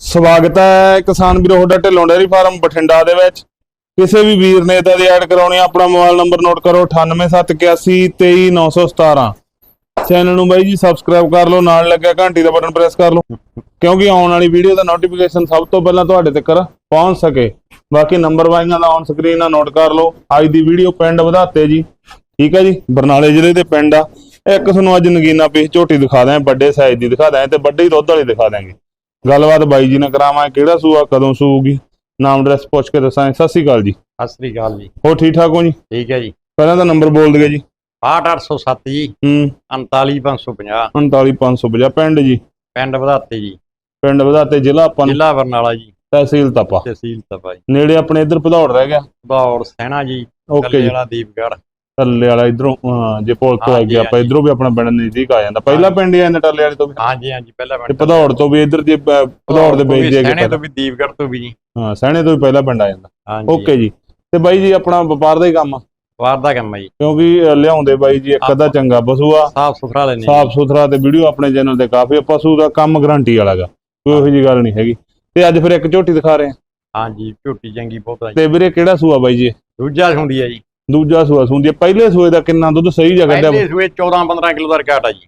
ਸਵਾਗਤ ਹੈ ਕਿਸਾਨ ਵੀਰੋ, ਤੁਹਾਡਾ ਢਿੱਲੋਂ ਡੇਰੀ ਫਾਰਮ ਬਠਿੰਡਾ ਦੇ ਵਿੱਚ। ਕਿਸੇ ਵੀ ਵੀਰ ਨੇ ਇਦਾਂ ਦੀ ਐਡ ਕਰਾਉਣੀ ਆਪਣਾ ਮੋਬਾਈਲ ਨੰਬਰ ਨੋਟ ਕਰੋ 9871823917 ਚੈਨਲ ਨੂੰ ਬਾਈ ਜੀ ਸਬਸਕ੍ਰਾਈਬ ਕਰ ਲਓ, ਨਾਲ ਲੱਗਿਆ ਘੰਟੀ ਦਾ ਬਟਨ ਪ੍ਰੈਸ ਕਰ ਲਓ, ਕਿਉਂਕਿ ਆਉਣ ਵਾਲੀ ਵੀਡੀਓ ਦਾ ਨੋਟੀਫਿਕੇਸ਼ਨ ਸਭ ਤੋਂ ਪਹਿਲਾਂ ਤੁਹਾਡੇ ਤੱਕ ਪਹੁੰਚ ਸਕੇ। ਬਾਕੀ ਨੰਬਰ ਵਾਈਆਂ ਦਾ ਔਨ ਸਕਰੀਨ ਆ ਨੋਟ ਕਰ ਲਓ। ਅੱਜ ਦੀ ਵੀਡੀਓ ਪਿੰਡ ਵਧਾਤੇ ਜੀ। ਠੀਕ ਹੈ ਜੀ, ਬਰਨਾਲੇ ਜ਼ਿਲ੍ਹੇ ਦੇ ਪਿੰਡ ਆ। ਇੱਕ ਤੁਹਾਨੂੰ ਅੱਜ ਨਗੀਨਾ ਪੀਸ ਝੋਟੀ ਦਿਖਾ ਦਾਂ ਵੱਡੇ ਸਾਈਜ਼ ਦੀ ਦਿਖਾ ਦਾਂ ਤੇ ਵੱਡੇ ਹੀ ਦੁੱਧ ਵਾਲੀ ਦਿਖਾ ਦਾਂਗੇ ਗੱਲਬਾਤ ਬਾਈ ਜੀ ਨਾਲ ਕਰਾਵਾਂ ਕਿਹੜਾ ਸੂਆ ਕਦੋਂ ਸੂਗੀ ਨਾਮ ਐਡਰੈਸ ਪੁੱਛ ਕੇ ਦੱਸਾਂ ਸਤਿ ਸ਼੍ਰੀ ਅਕਾਲ ਜੀ। ਸਤਿ ਸ੍ਰੀ ਅਕਾਲ ਜੀ। ਹੋ ਠੀਕ ਠਾਕ ਹੋ ਜੀ? ਠੀਕ ਹੈ ਜੀ। ਪਹਿਲਾਂ ਤਾਂ ਨੰਬਰ ਬੋਲ ਦਿਓ ਜੀ। 6807 ਜੀ। ਹੂੰ। 39550 39550 ਪਿੰਡ ਜੀ? ਪਿੰਡ ਵਧਾਤੇ ਜੀ। ਪਿੰਡ ਵਧਾਤੇ ਜ਼ਿਲ੍ਹਾ ਆਪਾਂ ਜ਼ਿਲ੍ਹਾ ਬਰਨਾਲਾ ਜੀ। ਤਹਿਸੀਲ ਤਪਾ। ਤਹਿਸੀਲ ਤਪਾ ਜੀ। ਨੇੜੇ ਆਪਣੇ ਇੱਧਰ ਭਦੌੜ ਰਹਿ ਗਿਆ। ਦੌੜ ਸੈਣਾ ਜੀ ਓਕੇ ਜੀ। ਵਾਲਾ ਦੀਪਗੜ ਟੱਲੇ ਵਾਲਾ ਇਧਰੋਂ ਜੇ ਪੁਲ ਤੋਂ ਆ ਹਾਂਜੀ, ਗਿਆ ਆਪਾਂ ਹਾਂਜੀ। ਇਧਰੋਂ ਵੀ ਆਪਣਾ ਪਿੰਡ ਨਜ਼ਦੀਕ ਆ ਜਾਂਦਾ। ਪਹਿਲਾ ਪਿੰਡ ਹੀ ਆ ਜਾਂਦਾ ਟੱਲੇ ਵਾਲੇ ਤੋਂ ਵੀ? ਹਾਂਜੀ ਹਾਂਜੀ ਪਹਿਲਾ ਤੇ ਪਿੰਡ ਭਦੌੜ ਤੋਂ ਵੀ ਇੱਧਰ ਅਹ, ਭਦੌੜ ਦੇ ਵੇਚ ਜੇ ਸੈਣੇ ਤੋਂ ਵੀ ਦੀਪਗੜ ਤੋਂ ਵੀ ਜੀ। ਹਾਂ ਸਹਿਣੇ ਤੋਂ ਵੀ ਪਹਿਲਾ ਪਿੰਡ ਆ ਜਾਂਦਾ। ਹਾਂਜੀ। ਓਕੇ ਜੀ। ਤੇ ਬਾਈ ਜੀ ਆਪਣਾ ਵਪਾਰ ਦਾ ਹੀ ਕੰਮ ਆ? ਵਾਰ ਦਾ ਕੰਮ ਹੈ ਜੀ। ਕਿਉਂਕਿ ਲਿਆਉਂਦੇ ਬਾਈ ਜੀ ਇੱਕ ਅੱਧਾ ਚੰਗਾ ਪਸ਼ੂ ਆ। ਸਾਫ਼ ਸੁਥਰਾ ਲੈਣੇ ਸਾਫ਼ ਸੁਥਰਾ ਤੇ ਵੀਡੀਓ ਆਪਣੇ ਚੈਨਲ ਤੇ ਕਾਫੀ ਆ, ਪਸ਼ੂ ਦਾ ਕੰਮ ਗਾਰੰਟੀ ਵਾਲਾਗਾ ਕੋਈ ਇਹੋ ਜੀ ਗੱਲ ਨਹੀਂ ਹੈਗੀ। ਤੇ ਅੱਜ ਫਿਰ ਇੱਕ ਝੋਟੀ ਦਿਖਾ ਰਹੇ ਆ। ਹਾਂਜੀ ਝੋਟੀ ਚੰਗੀ ਬਹੁਤ ਆ ਜੀ। ਤੇ ਵੀਰੇ ਕਿਹੜਾ ਸੂਆ ਬਾਈ ਜੀ? ਦੂਜਾ ਹੁੰਦੀ ਹੈ ਜੀ। ਦੂਜਾ ਸੂਆ ਸੁੰਦੀ ਪਹਿਲੇ ਸੂਏ ਦਾ ਕਿੰਨਾ ਦੁੱਧ ਸਹੀ ਜਗ੍ਹਾ ਦਾ ਪਹਿਲੇ ਸੂਏ 14 15 ਕਿਲੋ ਦਾ ਰਿਕਾਰਡ ਆ ਜੀ।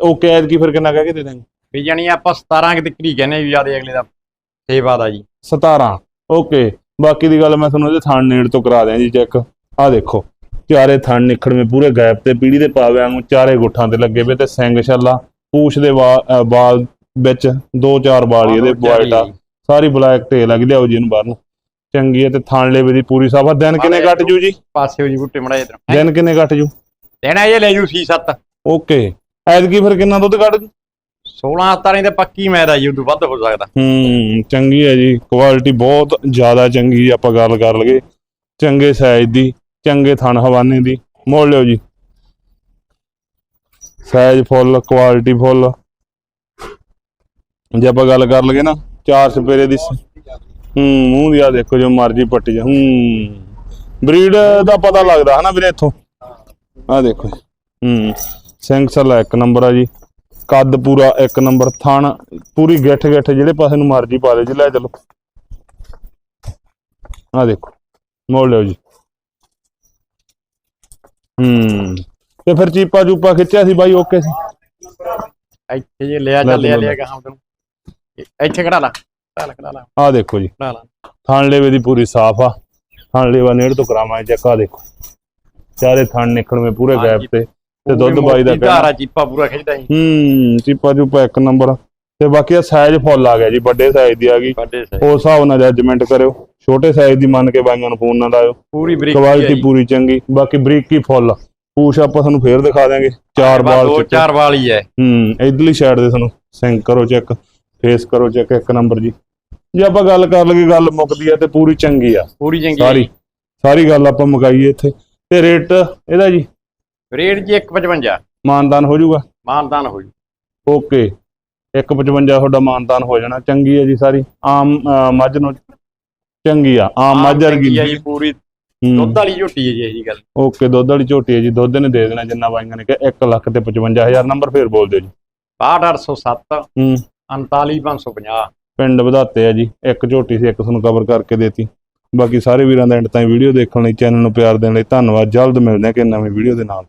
ਉਹ ਕੈਦ ਕੀ ਫਿਰ ਕਿੰਨਾ ਕਹਿ ਕੇ ਦੇ ਦਾਂਗੇ? ਵੀ ਜਾਨੀ ਆਪਾਂ 17 ਕਿ ਤੱਕ ਹੀ ਕਹਿੰਦੇ ਵੀ ਆਦੇ ਅਗਲੇ ਦਾ ਸੇਵਾ ਦਾ ਜੀ। 17 ਓਕੇ। ਬਾਕੀ ਦੀ ਗੱਲ ਮੈਂ ਤੁਹਾਨੂੰ ਇਹਦੇ ਥਣ ਨੇੜ ਤੋਂ ਕਰਾ ਦਿਆਂ ਜੀ ਚੈੱਕ। ਆਹ ਦੇਖੋ। ਚਾਰੇ ਥਣ ਨਿਖੜਵੇਂ ਪੂਰੇ ਗੈਪ ਤੇ ਪੀੜੀ ਦੇ ਪਾਵੇ ਵਾਂਗੂ ਚਾਰੇ ਗੁੱਠਾਂ ਤੇ ਲੱਗੇ ਵੇ ਤੇ ਸਿੰਘ ਛੱਲਾ ਪੂਛ ਦੇ ਵਾਲ ਵਿੱਚ ਦੋ ਚਾਰ ਵਾਲ ਇਹਦੇ ਵਾਈਟ ਆ। ਸਾਰੀ ਬਲੈਕ ਟੇਲ ਲੱਗ ਲਿਆਓ ਜੀ ਇਹਨੂੰ ਬਾਹਰ ਨੂੰ। ਚੰਗੀ ਹੈ ਤੇ ਥਣ ਲੇਵੇ ਦੀ ਪੂਰੀ ਸਾਫਾ ਦਿਨ ਕਿੰਨੇ ਕੱਟ ਜੂ ਜੀ? ਪਾਸੇ ਹੋ ਜੀ ਬੁੱਟੇ ਮੜਾ ਇਧਰ ਦਿਨ ਕਿੰਨੇ ਕੱਟ ਜੂ? ਦੇਣਾ ਇਹ ਲੈ ਜੂ ਸੀ 7 ਓਕੇ। ਐਤਕੀ ਫਿਰ ਕਿੰਨਾ ਦੁੱਧ ਕੱਢ ਜੂ? 16 17 ਤੇ ਪੱਕੀ ਆ ਜੀ ਉਦੋਂ ਵੱਧ ਹੋ ਸਕਦਾ। ਹੂੰ ਚੰਗੀ ਹੈ ਜੀ। ਕੁਆਲਿਟੀ ਬਹੁਤ ਜ਼ਿਆਦਾ ਚੰਗੀ ਆਪਾਂ ਗੱਲ ਕਰ ਲਈਏ। ਚੰਗੇ ਸਾਈਜ਼ ਦੀ ਚੰਗੇ ਥਣ ਹਵਾਨੇ ਦੀ। ਮੋੜ ਲਿਓ ਜੀ। Size full quality full. ਜੇ ਆਪਾਂ ਗੱਲ ਕਰ ਲਈਏ ਨਾ ਚਾਰ ਸਪੇਰੇ ਦੀ ਹੂੰ ਮੂੰਹ ਦੀ ਆ ਦੇਖੋ ਜੋ ਮਰਜ਼ੀ ਪੱਟੀ ਜਾ ਹੂੰ। ਬਰੀਡ ਦਾ ਪਤਾ ਲੱਗਦਾ ਹਨਾ ਵੀਰੇ ਇੱਥੋਂ? ਆ ਦੇਖੋ ਹੂੰ ਸਿੰਘ ਸਲਾ ਇੱਕ ਨੰਬਰ ਆ ਜੀ। ਕੱਦ ਪੂਰਾ ਇੱਕ ਨੰਬਰ ਥਣ ਪੂਰੀ ਗਿੱਠ ਗਿੱਠ ਜਿਹੜੇ ਪਾਸੇ ਨੂੰ ਮਰਜ਼ੀ ਪਾ ਦਿਓ ਜੀ ਲੈ ਚਲੋ। ਆ ਦੇਖੋ ਮੋੜ ਲਿਓ ਜੀ। ਹੂੰ ਤੇ ਫਿਰ ਚੀਪਾ ਚੂਪਾ ਖਿੱਚਿਆ ਸੀ ਬਾਈ ਓਕੇ ਸੀ? ਇੱਥੇ ਜੇ ਲਿਆ ਚੱਲ ਲਿਆ ਲਓ, ਲਿਆ ਗਾਹਾਂ ਤੈਨੂੰ ਇੱਥੇ ਖੜਾ ਲਾ। ਆ ਦੇਖੋ ਜੀ। ਥਣ ਲੇਵੇ ਦੀ ਪੂਰੀ ਸਾਫ਼ ਆ। ਥਣ ਲੇਵਾ ਨੇੜ ਤੋਂ ਕਰਾਵਾਂ ਚੈੱਕ ਆ ਦੇਖੋ। ਚਾਰੇ ਥਣ ਨਿਕਲਵੇਂ ਪੂਰੇ ਗੈਪ। ਤੇ। ਤੇ ਦੁੱਧ ਬਾਈ ਦਾ ਧਾਰਾ ਚੀਪਾ ਪੂਰਾ ਖਿੱਚਦਾ ਸੀ। ਹੂੰ ਚੀਪਾ ਚੂਪਾ ਇੱਕ ਨੰਬਰ। ਤੇ ਬਾਕੀ ਆ ਸਾਈਜ਼ ਫੁੱਲ ਆ ਗਿਆ ਜੀ ਵੱਡੇ ਸਾਈਜ਼ ਦੀ ਆ ਗਈ। ਉਸ ਹਿਸਾਬ ਨਾਲ ਜੱਜਮੈਂਟ ਕਰਿਓ। ਛੋਟੇ ਸਾਈਜ਼ ਦੀ ਮੰਨ ਕੇ ਬਾਈਆਂ ਨੂੰ ਫੋਨ ਨਾ ਲਾਇਓ। ਪੂਰੀ ਬਰੀਕ ਕੁਆਲਿਟੀ ਪੂਰੀ ਚੰਗੀ। ਬਾਕੀ ਬਰੀਕੀ ਫੁੱਲ ਪੂਛ ਆਪਾਂ ਤੁਹਾਨੂੰ ਫੇਰ ਦਿਖਾ ਦਾਂਗੇ ਚਾਰ ਬਾਲ ਦੋ। ਚਾਰ ਵਾਲ ਹੀ ਹੈ ਹੂੰ ਇਧਰਲੀ ਸਾਈਡ ਦੇ ਤੁਹਾਨੂੰ ਸਿੰਕ ਕਰੋ ਚੈੱਕ। ਫੇਸ ਕਰੋ ਚੈੱਕ ਇੱਕ ਨੰਬਰ ਜੀ। ਜੇ ਆਪਾਂ ਗੱਲ ਕਰ ਲਈਏ ਗੱਲ ਮੁੱਕਦੀ ਆ ਤੇ ਪੂਰੀ ਚੰਗੀ ਆ। ਪੂਰੀ ਚੰਗੀ। ਸਾਰੀ। ਸਾਰੀ ਗੱਲ ਆਪਾਂ ਮੁਕਾਈਏ ਇੱਥੇ। ਤੇ ਰੇਟ ਇਹਦਾ ਜੀ? ਰੇਟ ਜੀ 155 ਮਾਨਦਾਨ ਹੋ ਜਾਊਗਾ? ਮਾਨਦਾਨ ਹੋ ਜੀ। ਓਕੇ। 155 ਤੁਹਾਡਾ ਮਾਨਦਾਨ ਹੋ ਜਾਣਾ। ਚੰਗੀ ਹੈ ਜੀ ਸਾਰੀ। ਆਮ ਅਹ, ਮੱਝ ਨੂੰ ਚੰਗੀ ਆ। ਆਮ ਮੱਝ ਵਰਗੀ ਜੀ। ਪੂਰੀ। ਦੁੱਧ ਵਾਲੀ ਝੋਟੀ ਹੈ ਜੀ ਇਹ ਗੱਲ। ਓਕੇ ਦੁੱਧ ਵਾਲੀ ਝੋਟੀ ਹੈ ਜੀ। ਦੁੱਧ ਨੇ ਦੇ ਦੇਣਾ ਜਿੰਨਾ ਬਾਈਆਂ ਨੇ ਕਿਹਾ। 1 ਲੱਖ ਤੇ 55000 ਨੰਬਰ ਫੇਰ ਬੋਲ ਦਿਓ ਜੀ 62807 ਹੂੰ। 39550 ਪਿੰਡ ਵਧਾਤੇ ਆ ਜੀ। ਇੱਕ ਝੋਟੀ ਸੀ, ਇੱਕ ਤੁਹਾਨੂੰ ਕਵਰ ਕਰਕੇ ਦੇਤੀ। ਬਾਕੀ ਸਾਰੇ ਵੀਰਾਂ ਦਾ ਐਂਡ ਤਾਈਂ ਵੀਡੀਓ ਦੇਖਣ ਲਈ, ਚੈਨਲ ਨੂੰ ਪਿਆਰ ਦੇਣ ਲਈ ਧੰਨਵਾਦ। ਜਲਦ ਮਿਲਦੇ ਹਾਂ ਕਿ ਨਵੀਂ ਵੀਡੀਓ ਦੇ ਨਾਲ।